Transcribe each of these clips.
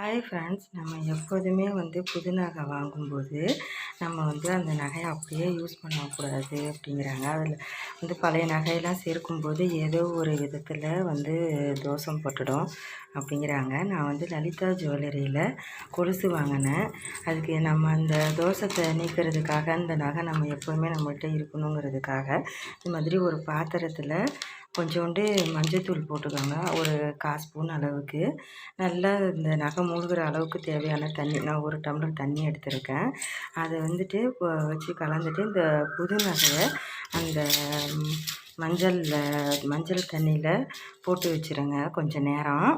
Hi friends நம்ம எப்போதுமே வந்து புது நகை வாங்கும்போது நம்ம வந்து அந்த நகையை அப்படியே யூஸ் பண்ணக்கூடாது அப்படிங்கிறாங்க. அதில் வந்து பழைய நகையெல்லாம் சேர்க்கும்போது ஏதோ ஒரு விதத்தில் வந்து தோஷம் போட்டுடும் அப்படிங்கிறாங்க. நான் வந்து லலிதா ஜுவல்லரியில் கொலுசு வாங்கினேன். அதுக்கு நம்ம அந்த தோஷத்தை நீக்கிறதுக்காக அந்த நகை நம்ம எப்போதுமே நம்மள்கிட்ட இருக்கணுங்கிறதுக்காக இது மாதிரி ஒரு பாத்திரத்தில் கொஞ்சோண்டு மஞ்சத்தூள் போட்டுக்கோங்க. ஒரு கால் ஸ்பூன் அளவுக்கு. நல்லா இந்த நகை மூழ்கிற அளவுக்கு தேவையான தண்ணி நான் ஒரு டம்ளர் தண்ணி எடுத்திருக்கேன். அதை வந்துட்டு வச்சு கலந்துட்டு இந்த புது நகையை அந்த மஞ்சளில் மஞ்சள் தண்ணியில் போட்டு வச்சுருங்க. கொஞ்சம் நேரம்.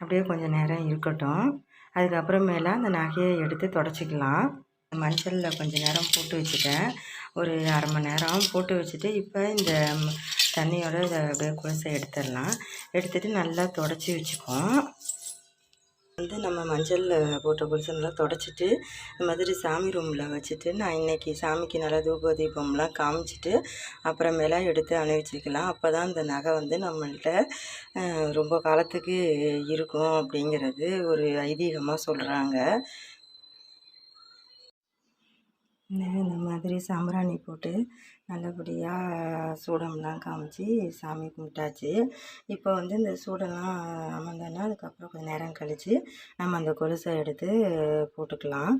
அப்படியே கொஞ்சம் நேரம் இருக்கட்டும். அதுக்கப்புறமேல அந்த நகையை எடுத்து தொடச்சிக்கலாம். மஞ்சளில் கொஞ்சம் நேரம் போட்டு வச்சுட்டேன். ஒரு அரை மணி நேரம் போட்டு வச்சுட்டு இப்போ இந்த தண்ணியோட இதை அப்படியே குழசை எடுத்துடலாம். எடுத்துகிட்டு நல்லா தொடச்சி வச்சுக்குவோம். வந்து நம்ம மஞ்சளில் போட்ட குளிசை நல்லா தொடச்சிட்டு இந்த மாதிரி சாமி ரூமில் வச்சுட்டு நான் இன்றைக்கி சாமிக்கு நல்லா தூப தீபம்லாம் காமிச்சிட்டு அப்புறமேலா எடுத்து அணிவிச்சிக்கலாம். அப்போ தான் இந்த நகை வந்து நம்மள்கிட்ட ரொம்ப காலத்துக்கு இருக்கும் அப்படிங்கிறது ஒரு ஐதீகமாக சொல்கிறாங்க இந்த மாதிரி சாம்பிராணி போட்டு நல்லபடியாக சூடம்லாம் காமிச்சு சாமி கும்பிட்டாச்சு. இப்போ வந்து இந்த சூடெல்லாம் அமர்ந்தோன்னா அதுக்கப்புறம் கொஞ்சம் நேரம் கழித்து நம்ம அந்த கொலுசை எடுத்து போட்டுக்கலாம்.